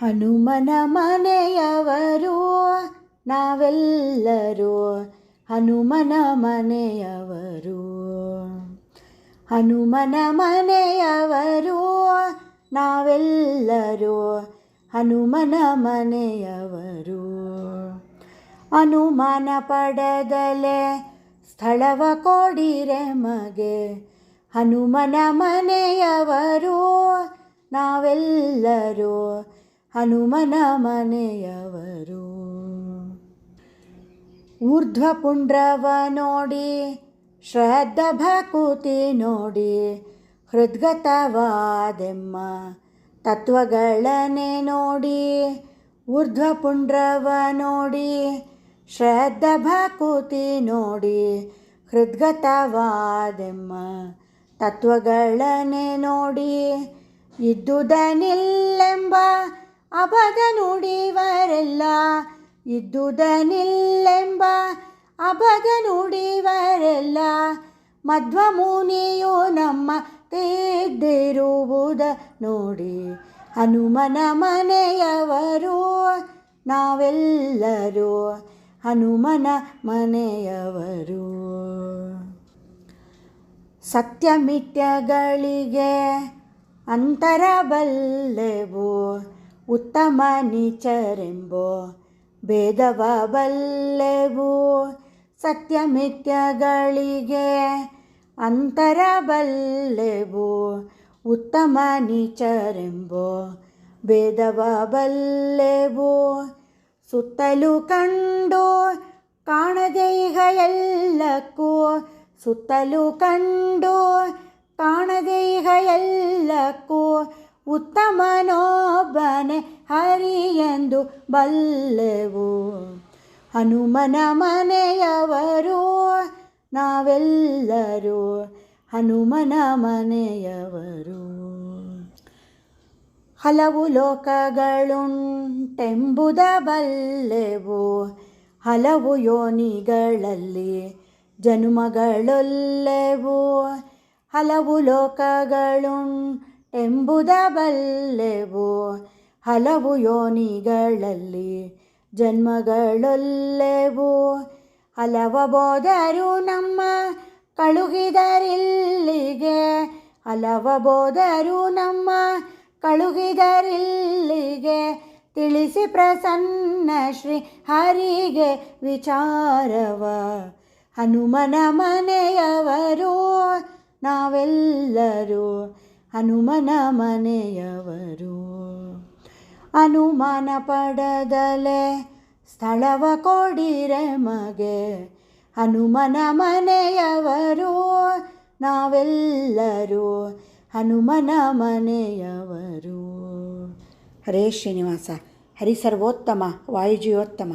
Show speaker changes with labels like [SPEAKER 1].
[SPEAKER 1] ಹನುಮನ ಮನೆಯವರು ನಾವೆಲ್ಲರೂ ಹನುಮನ ಮನೆಯವರು. ಹನುಮನ ಮನೆಯವರು ನಾವೆಲ್ಲರೂ ಹನುಮನ ಮನೆಯವರು. ಅನುಮಾನ ಪಡೆದಲೆ ಸ್ಥಳವ ಕೊಡಿರೆ ಮಗೆ. ಹನುಮನ ಮನೆಯವರು ನಾವೆಲ್ಲರೂ ಹನುಮನ ಮನೆಯವರು. ಊರ್ಧ್ವ ನೋಡಿ ಶ್ರದ್ಧ ಭಕುತಿ ನೋಡಿ, ಹೃದ್ಗತವಾದೆಮ್ಮ ತತ್ವಗಳನೆ ನೋಡಿ. ಊರ್ಧ್ವ ನೋಡಿ ಶ್ರದ್ಧ ಭಕುತಿ ನೋಡಿ, ಹೃದ್ಗತವಾದೆಮ್ಮ ತತ್ವಗಳನೆ ನೋಡಿ. ಇದ್ದುದನಿಲ್ಲೆಂಬ ಅಬದ ನುಡಿವರೆಲ್ಲ ಇದ್ದುದನಿಲ್ಲೆಂಬ ಅಬದ ನುಡಿವರೆಲ್ಲ ಮಧ್ವ ಮುನಿಯು ನಮ್ಮ ತೇದ್ದಿರುವುದ ನೋಡಿ ಹನುಮನ ಮನೆಯವರು ನಾವೆಲ್ಲರೂ ಹನುಮನ ಮನೆಯವರು. ಸತ್ಯಮಿತ್ಯಗಳಿಗೆ ಅಂತರ ಬಲ್ಲೆವು. ಉತ್ತಮ ನೀಚರೆಂಬೋ ಭೇದವ ಬಲ್ಲೆವು ಸತ್ಯಮಿತ್ಯಗಳಿಗೆ ಅಂತರ ಬಲ್ಲೆವು ಉತ್ತಮ ನೀಚರೆಂಬೋ ಭೇದವ ಬಲ್ಲೆವು ಸುತ್ತಲೂ ಕಂಡು ಕಾಣದೆ ಈಗ ಎಲ್ಲಕ್ಕೂ, ಸುತ್ತಲೂ ಕಂಡು ಕಾಣದೆ ಈಗ ಎಲ್ಲಕ್ಕೂ ಉತ್ತಮನೊಬ್ಬನೆ ಹರಿಯೆಂದು ಬಲ್ಲೆವು. ಹನುಮನ ಮನೆಯವರು ನಾವೆಲ್ಲರೂ ಹನುಮನ ಮನೆಯವರು. ಹಲವು ಲೋಕಗಳುಂಟೆಂಬುದ ಬಲ್ಲೆವು. ಹಲವು ಯೋನಿಗಳಲ್ಲಿ ಜನುಮಗಳೊಲ್ಲೆವು. ಹಲವು ಲೋಕಗಳುಂಟೆಂಬುದ ಬಲ್ಲೆವು ಹಲವು ಯೋನಿಗಳಲ್ಲಿ ಜನ್ಮಗಳೊಲ್ಲೆವು ಹಲವ ಬೋಧರು ನಮ್ಮ ಕಳುಗಿದರಿಲ್ಲಿಗೆ ಹಲವ ಬೋಧರು ನಮ್ಮ ಕಳುಗಿದರಿಲ್ಲಿಗೆ ತಿಳಿಸಿ ಪ್ರಸನ್ನ ಶ್ರೀ ಹರಿಗೆ ವಿಚಾರವ. ಹನುಮನ ಮನೆಯವರು ನಾವೆಲ್ಲರೂ ಹನುಮನ ಮನೆಯವರು. ಅನುಮಾನ ಪಡದಲೆ ಸ್ಥಳವ ಕೊಡಿರೆ ಮಗೆ. ಹನುಮನ ಮನೆಯವರು ನಾವೆಲ್ಲರೂ ಹನುಮನ ಮನೆಯವರು. ಹರೇ ಶ್ರೀನಿವಾಸ, ಹರಿ ಸರ್ವೋತ್ತಮ, ವಾಯುಜೀವೋತ್ತಮ.